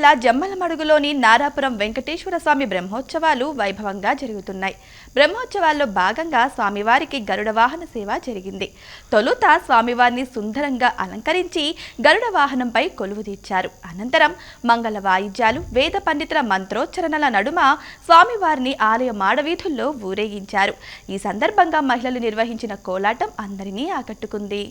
జిల్లా జమ్మలమడుగులోని నారాపురం వెంకటేశ్వర స్వామి బ్రహ్మోత్సవాలు వైభవంగా జరుగుతున్నాయి. బ్రహ్మోత్సవాల్లో భాగంగా స్వామివారికి గరుడ వాహన సేవ జరిగింది. తొలుత స్వామివారిని సుందరంగా అలంకరించి గరుడ వాహనంపై కొలువు తీర్చారు. అనంతరం మంగళ వాయిద్యాలు వేద పండితుల మంత్రోచ్చరణల నడుమ స్వామివారిని ఆలయ మాడవీధుల్లో ఊరేగించారు. ఈ సందర్భంగా మహిళలు నిర్వహించిన కోలాటం అందరినీ ఆకట్టుకుంది.